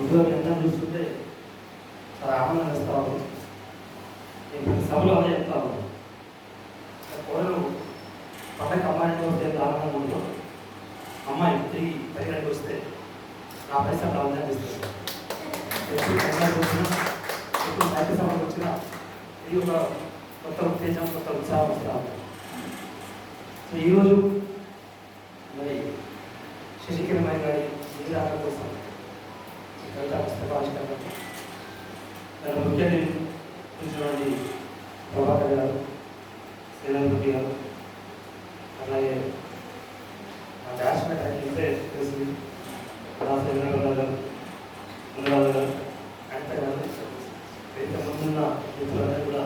ముందుగా మీ అందరం చూస్తుంటే చాలా ఆనందం వేస్తా ఉంది. నేను సభలో అదే చెప్తా ఉన్నాను కోడలు పక్కకి అమ్మాయితో వస్తే ఎంత ఆనందంగా ఉందో అమ్మాయి తిరిగి పరిగణకి వస్తే నా పరిస్థితి అలా ఉందని అనిపిస్తుంది. వచ్చినా ఎప్పుడు సాహిత్య సభకు వచ్చినా ఇది ఒక కొత్త ఉత్తేజం కొత్త ఉత్సాహం వస్తా సో ఈరోజు మరి శశికిరణ్ గారి జీవితాల కోసం ఈ కవిత దాని ముఖ్య నిర్మించినటువంటి ప్రభాకర్ గారు శ్రీరామరెడ్డి గారు అలాగే మా బ్యాచ్మేట్ ఆయన ఇంతే తెలిసింది నా శ్రీరామరావు గారు ముందరాజు గారు అంత గారు ఇంత ముందున్న మిత్రులందరూ కూడా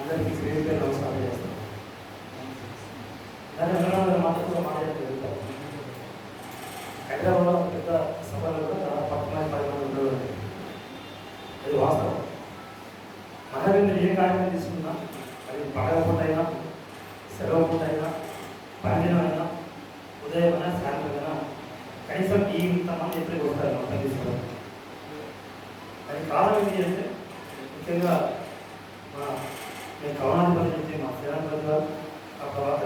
అందరికీ శ్రీ పేరు నమస్కారం చేస్తాను దాని వెంకటరావు గారు మాతో కూడా మాట్లాడి వెళ్తాం హైదరాబాద్లో పెద్ద సభలో కూడా చాలా పక్కన పది మంది ఉండేవారు అది వాస్తవం మనకి ఏ కార్యం తీసుకున్నా? అది పడకపోతైనా పూట అయినా సెలవు పూట అయినా పనిదినం అయినా సాయంత్రం కనీసం ఈ ఇంతమంది ఎప్పటికీ వస్తారు మా పని తీసుకోవడం అది కారణం ఏంటి అంటే ముఖ్యంగా మా నేను కవనాధిపతి నుంచి మా శ్రీరామరాజు గారు ఆ తర్వాత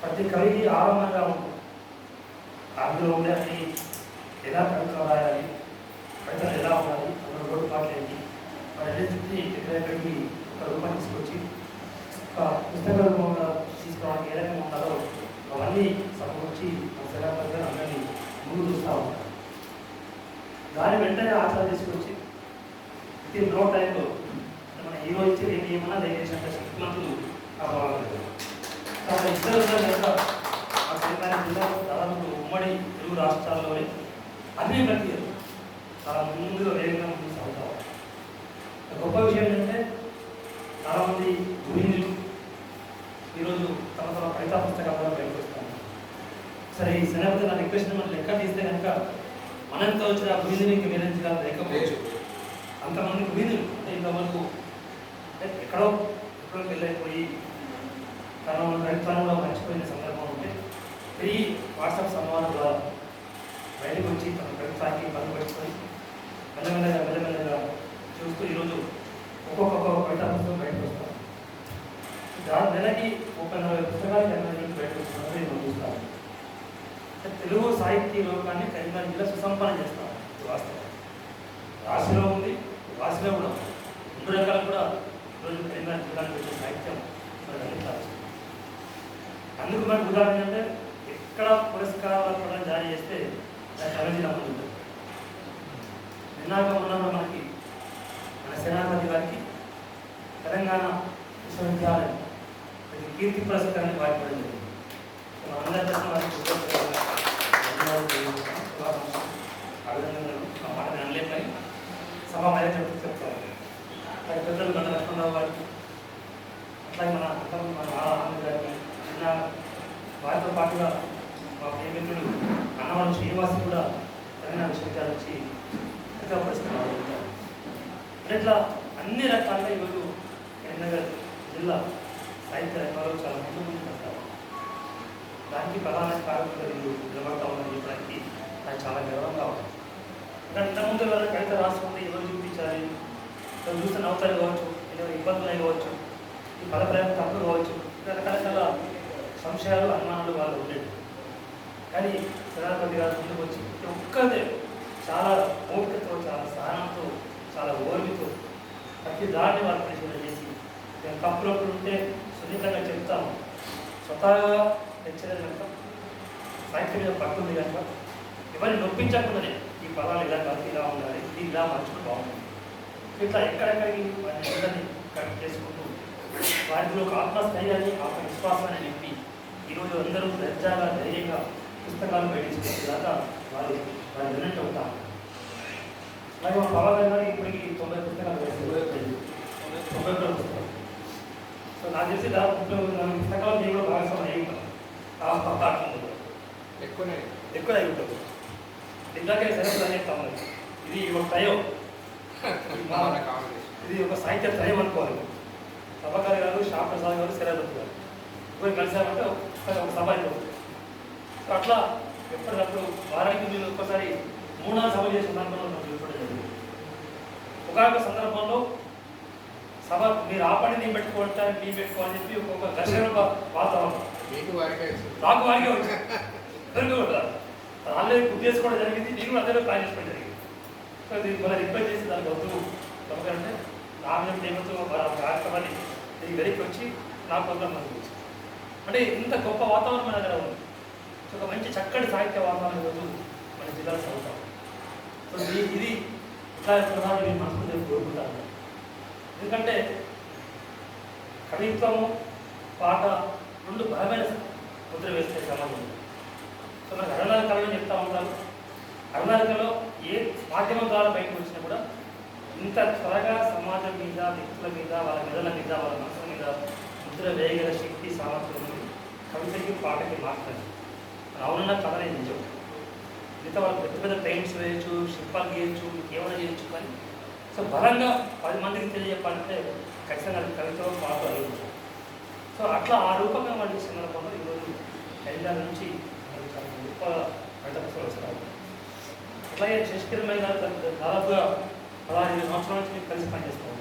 ప్రతి కవికి ఆరంభంగా ఉంటుంది అందులో ఉండే అది ఎలా కవిత రాయాలి కవితలు ఎలా ఉండాలి అందులో లోటుపాట్లు ఏంటి? మరి చుట్టి ఎక్కడెక్కడికి ఒక రూపాన్ని తీసుకొచ్చి ఒక పుస్తక రూపంలో తీసుకోవడానికి ఏ రకంగా ఉండాలో అవన్నీ సమకూర్చి మన అందరినీ ముందు చూస్తూ ఉంటారు దాని వెంటనే ఆచారం తీసుకొచ్చి విత్ నో టైంలో మన హీరో ఇచ్చి నేను ఏమన్నా దయచేసినట్టు శక్తిమంతులు కావాలి చాలా ఇద్దరు ఉన్నారు ఆ తెలంగాణ జిల్లాలో దాదాపు ఉమ్మడి తెలుగు రాష్ట్రాల్లోనే అన్ని ప్రక్రియలు చాలా ముందుగా వేగంగా ముందు సాగుతాం గొప్ప విషయం ఏంటంటే చాలామంది గృహిణులు ఈరోజు తమ తమ పుస్తకాలు పుస్తకాల ద్వారా బయటకు వస్తాను సరే ఈ సెలవు నా రిక్వెస్ట్ మనం లెక్క తీస్తే కనుక మనంతో వచ్చిన ఆ గృహిణికి లేకపోవచ్చు. అంతమంది గృహిణులు అంటే ఇంతవరకు ఎక్కడో ఎక్కడో వెళ్ళైపోయి తన కవిత్వంలో మర్చిపోయిన సందర్భం ఉంటే తిరిగి వాట్సాప్ సంవాదం ద్వారా బయటకు వచ్చి తన ప్రభుత్వానికి పనులు పెట్టుకొని మెల్లమెల్లగా మెల్లమెల్లగా చూస్తూ ఈరోజు ఒక్కొక్క ఒక్కొక్క కవితా పుస్తకం బయటకు వస్తాం దాని నెలకి ఒక నలభై పుస్తకాలు కరీంనగర్ నుంచి నేను చూస్తాను తెలుగు సాహిత్య లోకాన్ని కరీంనగర్ జిల్లా సుసంపన్నం చేస్తాం వాస్తవం. రాశిలో ఉంది రాశిలో కూడా రెండు రకాలు కూడా ఈరోజు కరీంనగర్ జిల్లాకి వచ్చే సాహిత్యం మరి అందించాల్సి అందుకు మనకు ఉదాహరణ ఏంటంటే ఎక్కడ పురస్కారాలు కూడా జారీ చేస్తే దాని కమిటీ నమ్మకం ఉంటుంది నిన్నాక ఉన్న మనకి మన సేనాపతి గారికి తెలంగాణ విశ్వవిద్యాలయం కీర్తి పురస్కారాన్ని వాడిపడింది జరిగింది తరఫున వారికి అభినందనలు ఆ మాట నేను అనలేను కానీ సభ మీద చెప్తాను మరి పెద్దలు మన లక్ష్మణరావు గారికి అట్లాగే మన అర్థం మన ఆనంద్ గారికి చిన్న వారితో పాటుగా మా ప్రియమిత్రుడు అన్నవరం శ్రీనివాస్ కూడా తెలంగాణ విశ్వవిద్యాలయం వచ్చి ఇంకా పురస్కారాలు అంటే ఇట్లా అన్ని రకాలుగా ఈరోజు కరీంనగర్ జిల్లా సాహిత్య రంగంలో చాలా ముందు ముందు పడతారు దానికి ప్రధాన కారణంగా నిలబడతా ఉందని చెప్పడానికి నాకు చాలా గర్వంగా ఉంది. ఇంతకుముందు ఎవరైనా కవిత రాసుకుంటే ఎవరు చూపించాలి? ఎవరు చూస్తే నవ్వుతారు కావచ్చు ఏదో ఇబ్బందులు అయి కావచ్చు ఈ పద ప్రయోగం తప్పులు కావచ్చు రకరకాల సంశయాలు అనుమానాలు వాళ్ళు ఉండేవి. కానీ ప్రధానమంత్రి గారు ముందుకు వచ్చి ఒక్కదే చాలా ఓపికతో చాలా సహనంతో చాలా ఓర్మితో ప్రతి దాన్ని వాళ్ళు పరిశీలన చేసి మేము తప్పులప్పుడు ఉంటే సున్నితంగా చెప్తాము. స్వతహాగా తెచ్చేది కనుక సాహిత్యం మీద పట్టుంది కనుక ఎవరిని నొప్పించకుండానే ఈ పదాలు ఇలా కలిసి ఇలా ఉండాలి ఇది ఇలా మార్చుకుంటూ బాగుంటుంది. ఇట్లా ఎక్కడెక్కడికి వారిని అందరినీ కరెక్ట్ చేసుకుంటూ వారిలో ఒక ఆత్మస్థైర్యాన్ని ఆత్మవిశ్వాసాన్ని నింపి ఈరోజు అందరూ దర్జాగా ధైర్యంగా పుస్తకాలు బయటించుకునే దాకా వారు వారి విన్నట్టు అవుతారు అలాగే మా పవన్ గారు ఇప్పటికి తొంభై పుస్తకాలు తొంభై తొంభై పుస్తకాలు. సో నాకు తెలిసి దాదాపు పుస్తకాలు నేను కూడా భాగస్వామి అయి ఉంటాను ఎక్కువనే ఎక్కువ అయి ఉంటుంది. ఇందాకే సరే అని చెప్తాము ఇది ఒక కాంగ్రెస్ ఇది ఒక సాహిత్య త్రయం అనుకోవాలి. ప్రభాకర్ గారు శ్యామ్ ప్రసాద్ గారు శరదత్ గారు. ఇద్దరు కలిసామంటే ఒక సభ సో అట్లా ఎప్పటికప్పుడు వారానికి మీరు ఒక్కసారి మూడు నాలుగు సభలు చేసిన నాకు చూపడం జరిగింది. ఒకనొక సందర్భంలో సభ మీరు ఆపండి నేను పెట్టుకోవటానికి నేను పెట్టుకోవాలని చెప్పి ఒక్కొక్క ఘర్షణ వాతావరణం. నాకు వారికే వచ్చింది ఆల్రెడీ బుక్ చేసుకోవడం జరిగింది. నేను కూడా అందరూ ప్లాన్ చేసుకోవడం జరిగింది. సో ఇది మన రిక్వెస్ట్ చేసి దానికి వద్దు. ఎందుకంటే మీద ప్రేమతో కార్యక్రమాన్ని ఇది వెనక్కి వచ్చి నాకు మంది వచ్చింది అంటే ఇంత గొప్ప వాతావరణం మన దగ్గర ఉంది. సో ఒక మంచి చక్కటి సాహిత్య వాతావరణం ఈరోజు మన జిల్లాలో చదువుతాం. సో ఇది ఇట్లా ప్రధాని నేను కోరుకుంటాను. ఎందుకంటే కవిత్వము పాట రెండు బలమైన ముద్ర వేస్తే సమాజం సో మనకు అరుణాల కళని చెప్తా ఉంటారు. అరుణాలికలో ఏ మాధ్యమం ద్వారా బయటకు వచ్చినా కూడా ఇంత త్వరగా సమాజం మీద వ్యక్తుల మీద వాళ్ళ మెదల మీద వాళ్ళ మనసుల మీద ముద్ర వేయగల శక్తి సామర్థ్యం ఉంది కవితకి పాటకి మాత్రమే. అవునన్న కథనే నిజం. మిగతా వాళ్ళు పెద్ద పెద్ద పెయింట్స్ వేయచ్చు శిల్పాలు గీయచ్చు ఏమైనా చేయొచ్చు కానీ సో బలంగా పది మందికి తెలియజెప్పాలంటే ఖచ్చితంగా అది కవిత పాట సో అట్లా ఆ రూపంగా వాళ్ళు సందర్భంలో ఈరోజు కైలాల నుంచి చాలా గొప్ప బయట వస్తారు. అట్లాగే శశికిరణ్ గారు దాదాపుగా పదహారు సంవత్సరాల నుంచి మేము కలిసి పనిచేస్తాం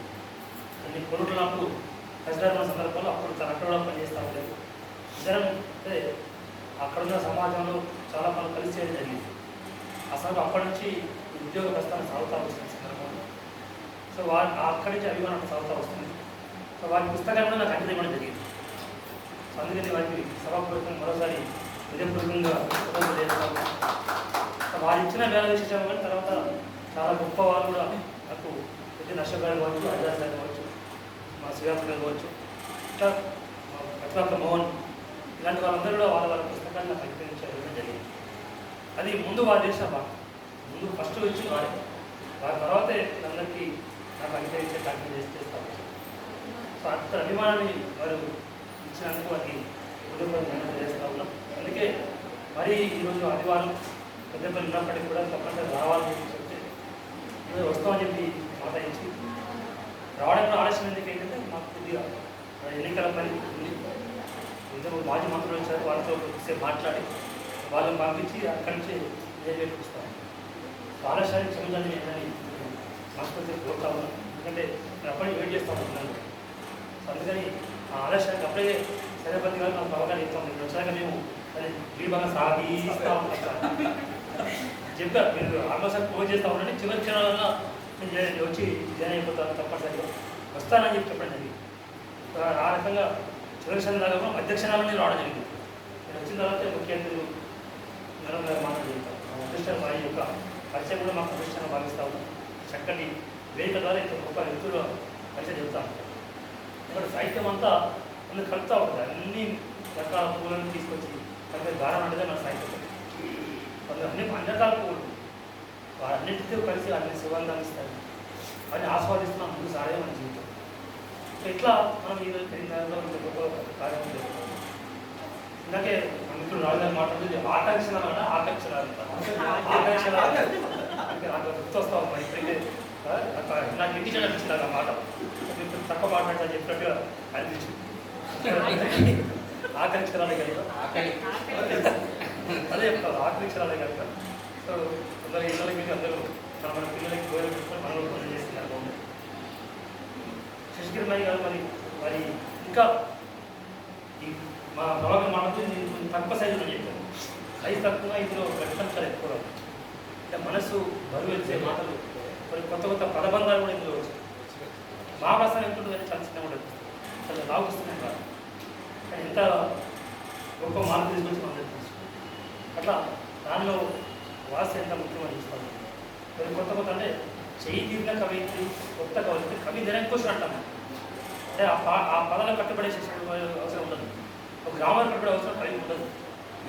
అన్ని కొనుగోలు నాకు కసిరాల సందర్భంలో అప్పుడు తన అక్కడ కూడా ఉండేది. ఇద్దరం అంటే అక్కడున్న సమాజంలో చాలా మనం కలిసి చేయడం జరిగింది. అసలు అప్పటి నుంచి ఉద్యోగ ప్రస్థానం సాగుతా వచ్చిన సందర్భంలో. సో వారి అక్కడి నుంచి అభిమానం సవత వస్తుంది. సో వారి పుస్తకాలు కూడా నాకు అంకితం ఇవ్వడం జరిగింది సో అందుకని వారికి సభాపూర్వకంగా మరోసారి హృదయపూర్వకంగా సో వారు ఇచ్చిన వేల విశేషం కానీ తర్వాత చాలా గొప్ప వాళ్ళు కూడా నాకు ప్రతి నష్టం కావచ్చు హరిదాస్ గారు కావచ్చు మా శ్రీరామ్ గారు కావచ్చు. ఇట్లా మా మోహన్ ఇలాంటి వాళ్ళందరూ కూడా వాళ్ళ వాళ్ళ పుస్తకాన్ని నాకు అంకితం జరిగింది. అది ముందు వారు చేసిన బాధ ముందు ఫస్ట్ వచ్చిన వారే వారి తర్వాతే అందరికీ నాకు అనుసరించే కార్యక్రమం చేసి చేస్తాను సో అంత అభిమానాన్ని వారు ఇచ్చినందుకు వారికి హృదయపూర్వకంగా చేస్తా ఉన్నాం. అందుకే మరి ఈరోజు ఆదివారం పెద్దపల్లి ఉన్నప్పటికీ కూడా తప్పనిసరి రావాలని చెప్తే ఈరోజు వస్తామని చెప్పి మాట ఇచ్చి రావడానికి ఆలస్యం ఎందుకు ఏంటంటే మాకు కొద్దిగా ఎన్నికల పని ఉంది. ఇద్దరు మాజీ మంత్రులు వచ్చారు వాళ్ళతో కొద్దిసేపు మాట్లాడి వాళ్ళని పంపించి అక్కడి నుంచి నిలబెట్టుకొస్తాం ఆలస్యానికి క్షమించండి ఏంటని ఆసుపత్రికి పోతా ఉన్నాను ఎందుకంటే నేను అప్పటికి వెయిట్ చేస్తా ఉంటున్నాను సో అందుకని ఆ ఆలస్యానికి అప్పుడే సరిపతి గారు నాకు అవగాహన ఇస్తాం. ఇక్కడ వచ్చాక మేము అది వీడియోగా సాగిస్తా ఉంటాం చెప్పారు మీరు ఆల్మోస్ట్ ఫోన్ చేస్తా ఉండండి. చివరి క్షణాలలో నేను వచ్చి జాయిన్ అయిపోతాను తప్పనిసరిగా. వస్తానని చెప్పి చెప్పండి అది. ఆ రకంగా చివరి క్షణాలలో నేను రావడం జరిగింది. నేను వచ్చిన తర్వాత ముఖ్యంగా నరేంద్ర మేడం గారు మాట్లాడుతాం వారి యొక్క పరిచయం కూడా మాకు అదృష్టంగా భావిస్తా ఉన్నాం. చక్కటి వేదిక ద్వారా ఇంత గొప్ప వ్యక్తులు పరిచయం చెప్తాను ఇక్కడ సాహిత్యం అంతా అందులో కలుపుతూ ఉంటుంది. అన్ని రకాల పూలను తీసుకొచ్చి కలిపే దారం అంటే మన సాహిత్యం. అందులో అన్ని అన్ని రకాల పూలు. వారన్నిటితో కలిసి అన్ని సుగంధాన్ని ఇస్తాయి అని ఆస్వాదిస్తున్నాం ముందు సాగే మన జీవితం. సో ఇట్లా మనం ఈరోజు తెలంగాణలో ఇంత గొప్ప కార్యక్రమం చేస్తాం ఇందాకే మన మిత్రుడు రాజు గారు మాట్లాడుతుంది ఆకాంక్షలు అంటే ఆకాంక్షణాలు అంటారు. అంటే నాకు గుర్తొస్తా ఉన్నాయి ఇప్పటికే ఆ, నాకు- నాకు ఇంటికి అనిపించింది ఆ మాట. ఇప్పుడు తక్కువ మాట్లాడతా చెప్పినట్టుగా అనిపించింది. ఆకాంక్షణాలే కనుక. అదే చెప్తారు ఆకరించాలి కనుక. సో అందరూ ఇళ్ళకి అందరూ మన మన పిల్లలకి గౌరవం పెట్టుకొని మనలో పనులు చేస్తున్నారు బాగుంది. శశికిరణ్ గారు మరి మరి ఇంకా మా ప్రభాకర్ మాటలు తక్కువ సైజులో చెప్పాను సైజు తక్కువ ఇందులో ప్రశంసలు ఎక్కువ అంటే మనసు బరువు వచ్చే మాటలు కొన్ని కొత్త కొత్త పదబంధాలు కూడా ఇందులో వచ్చాయి మా ఎంత ఉంటుందని చాలా చిన్న ఉండదు చాలా లాగుస్తున్నాయి కాదు కానీ ఎంత గొప్ప మార్పు తీసుకొచ్చి మనం తెలుసు అట్లా దానిలో వాస ఎంత ముఖ్యమని చూస్తాను కొన్ని కొత్త కొత్త అంటే చేయి తీరిన కవిత్రి కొత్త కవిత్రి కవి నిరంకుశం అంటాము అంటే ఆ పా ఆ పదాలు కట్టుబడే అవసరం ఉండదు. ఒక గ్రామాన్ని కట్టుబడే అవసరం కవి ఉండదు.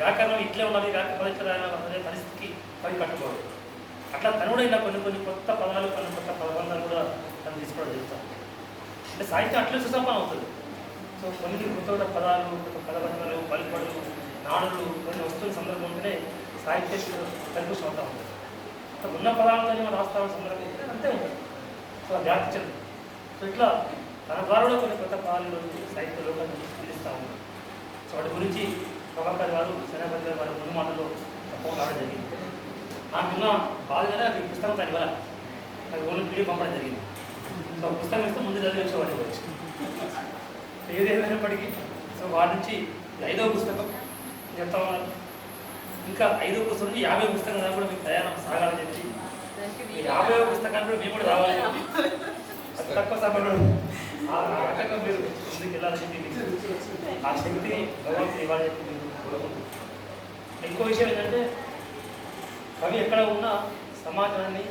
వ్యాకరణం ఇట్లే ఉన్నది వ్యాకరణ పరీక్ష పరిస్థితికి పని కట్టుకోవాలి అట్లా తను కూడా కొన్ని కొన్ని కొత్త పదాలు కొన్ని కొత్త పదబంధాలు కూడా తను తీసుకోవడం జరుగుతాం అంటే సాహిత్యం అట్లే సుసంపం అవుతుంది. సో కొన్ని కొత్త కొత్త పదాలు కొత్త పదబంధాలు పలుపడులు నాడులు కొన్ని వస్తువుల సందర్భం ఉంటేనే సాహిత్య పరిపుష్టం సొంతం ఉంటుంది ఉన్న పదాలతోనే మనం రాస్తా ఉన్న సందర్భం అంతే ఉంటుంది. సో అది వ్యాప్తి చెంది సో ఇట్లా తన ద్వారా కూడా కొన్ని కొత్త పదాలు సాహిత్యంలో సాహిత్య లోకాన్ని సో వాటి గురించి ప్రభాకర్ గారు సేనాపతి గారు వారి ముందు మాటలో తప్పకుండా రావడం జరిగింది. నాకున్న బాధ మీద ఈ పుస్తకం దాని వల్ల నాకు ఓన్లీ పీడి పంపడం జరిగింది. సో పుస్తకం ఇస్తే ముందు చదివి వచ్చేవాడు వచ్చి ఏదేమైనప్పటికీ సో వారి నుంచి ఐదో పుస్తకం చెప్తా ఉన్నారు ఇంకా ఐదో పుస్తకం నుంచి యాభై పుస్తకం దాకా కూడా మీకు ప్రయాణం సాగాలని చెప్పి యాభై పుస్తకాన్ని కూడా మేము కూడా రావాలి. తక్కువ సమయంలో ఆ రకంగా మీరు ముందుకు వెళ్ళాలని చెప్పి ఆ శక్తిని భగవంతుడు ఇవ్వాలని చెప్పి ఇంకో విషయం ఏంటంటే కవి ఎక్కడ ఉన్నా సమాజాన్ని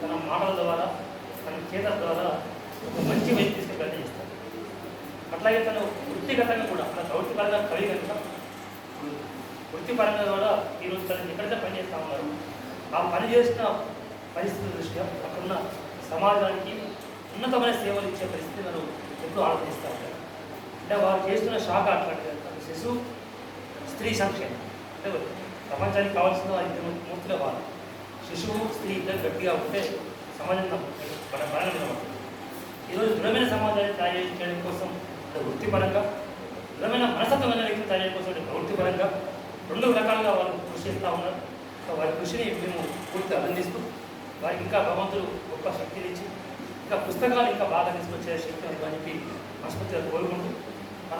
తన మాటల ద్వారా తన చేతల ద్వారా ఒక మంచి వైపు తీసుకుని ప్రయత్నం అట్లాగే తను వృత్తిగతంగా కూడా తన దౌత్యపరంగా కవి కనుక వృత్తిపరంగా కూడా ఈరోజు తను ఎక్కడైతే పని చేస్తూ ఉన్నారు ఆ పని చేసిన పరిస్థితుల దృష్ట్యా అక్కడున్న సమాజానికి ఉన్నతమైన సేవలు ఇచ్చే పరిస్థితి మనం ఎప్పుడు ఆలోచిస్తూ. ఉంటారు అంటే వారు చేస్తున్న శాఖ అట్లాంటిది శిశు స్త్రీ సంక్షేమం. అంటే ప్రపంచానికి కావాల్సిన ఇద్దరు మూర్తిగా వారు శిశువు స్త్రీ ఇద్దరు గట్టిగా ఉంటే సమాజం మన బలంగా ఉంటుంది ఈరోజు దృఢమైన సమాజాన్ని తయారు చేయడం కోసం వృత్తిపరంగా దృఢమైన మనస్తత్వమైన వ్యక్తిని తయారు చేయడం కోసం ప్రవృత్తిపరంగా రెండు రకాలుగా వాళ్ళు కృషి చేస్తూ ఉన్నారు. వారి కృషిని మేము పూర్తిగా అందిస్తూ వారికి ఇంకా భగవంతుడు గొప్ప శక్తిని ఇచ్చి ఇంకా పుస్తకాలు ఇంకా బాగా తీసుకొచ్చే శక్తి ఉంది అని చెప్పి మనస్ఫూర్తిగా కోరుకుంటూ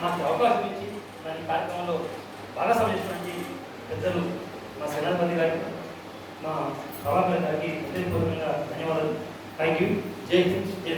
నాకు అవకాశం ఇచ్చి దాని కార్యక్రమంలో బాగా చేసినటువంటి పెద్దలు మా సేనాధిపతి గారికి మా ప్రభాకర్ గారికి హృదయపూర్వకంగా ధన్యవాదాలు. థ్యాంక్ యూ జై హింద్. జై